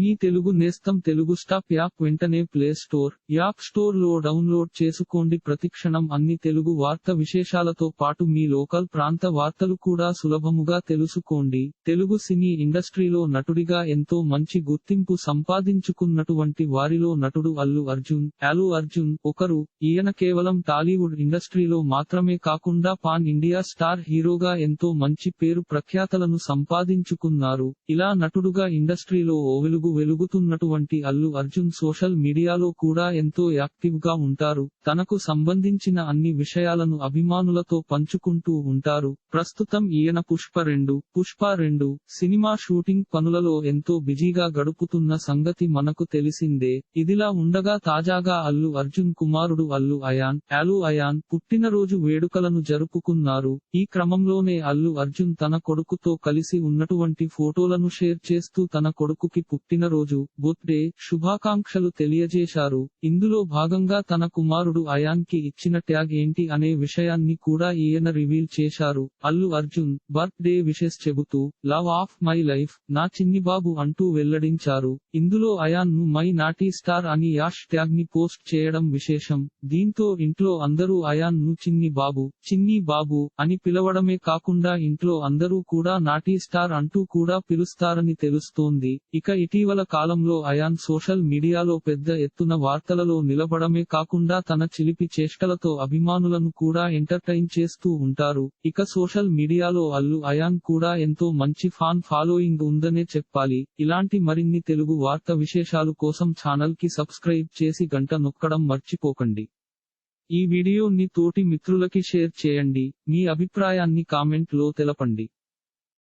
మీ తెలుగు నేస్తం Telugu stop app వెంటనే play store app స్టోర్లో డౌన్లోడ్ చేసుకోండి. ప్రతిక్షణం అన్ని తెలుగు వార్త విశేషాలతో పాటు మీ లోకల్ ప్రాంత వార్తలు కూడా సులభముగా తెలుసుకోండి. తెలుగు సినీ ఇండస్ట్రీలో నటుడిగా ఎంతో మంచి గుర్తింపు సంపాదించుకున్నటువంటి వారిలో నటుడు అల్లు అర్జున్. అల్లు అర్జున్ ఒకరు ఈయన కేవలం టాలీవుడ్ ఇండస్ట్రీలో మాత్రమే కాకుండా పాన్ ఇండియా స్టార్ హీరోగా ఎంతో మంచి పేరు ప్రఖ్యాతలను సంపాదించుకున్నారు. ఇలా నటుడుగా ఇండస్ట్రీలో ఓ వెలుగు వెలుగుతున్నటువంటి అల్లు అర్జున్ సోషల్ మీడియాలో కూడా ఎంతో యాక్టివ్గా ఉంటారు. తనకు సంబంధించిన అన్ని విషయాలను అభిమానులతో పంచుకుంటూ ఉంటారు. ప్రస్తుతం ఈయన పుష్ప రెండు పుష్ప రెండు సినిమా షూటింగ్ పనులలో ఎంతో బిజీగా గడుపుతున్న సంగతి మనకు తెలిసిందే. ఇదిలా ఉండగా తాజాగా అల్లు అర్జున్ కుమారుడు అల్లు అయాన్ అలు అయాన్ పుట్టినరోజు వేడుకలను జరుపుకున్నారు. ఈ క్రమంలోనే అల్లు అర్జున్ తన కొడుకుతో కలిసి ఉన్నటువంటి ఫోటోలను షేర్ చేస్తూ తన కొడుకుకి పుట్టినరోజు బర్త్డే శుభాకాంక్షలు తెలియజేశారు. ఇందులో భాగంగా తన కుమారుడు అయాన్కి ఇచ్చిన ట్యాగ్ ఏంటి అనే విషయాన్ని కూడా ఈయన రివీల్ చేశారు. Allu Arjun birthday wishes చెబుతూ లవ్ ఆఫ్ మై లైఫ్ నా చిన్ని బాబు అంటూ వెల్లడించారు. ఇందులో అయాన్ను మై నాటీ స్టార్ అని యాష్ ట్యాగ్ని పోస్ట్ చేయడం విశేషం. దీంతో ఇంట్లో అందరూ అయాన్ను చిన్ని బాబు చిన్ని బాబు అని పిలవడమే కాకుండా ఇంట్లో అందరూ కూడా నాటీ స్టార్ అంటూ కూడా పిలుస్తారని తెలుస్తోంది. ఇక ఇటీవల కాలంలో అయాన్ సోషల్ మీడియాలో పెద్ద ఎత్తున వార్తలలో నిలబడమే కాకుండా తన చిలిపి చేష్టలతో అభిమానులను కూడా ఎంటర్టైన్ చేస్తూ ఉంటారు. ఇక సోషల్ మీడియాలో అల్లు అయాన్ కూడా ఎంతో మంచి ఫాన్ ఫాలోయింగ్ ఉందనే చెప్పాలి. ఇలాంటి మరిన్ని తెలుగు వార్త విశేషాలు కోసం ఛానల్కి సబ్స్క్రైబ్ చేసి గంట నొక్కడం మర్చిపోకండి. ఈ వీడియోని తోటి మిత్రులకి షేర్ చేయండి. మీ అభిప్రాయాన్ని కామెంట్లో తెలపండి.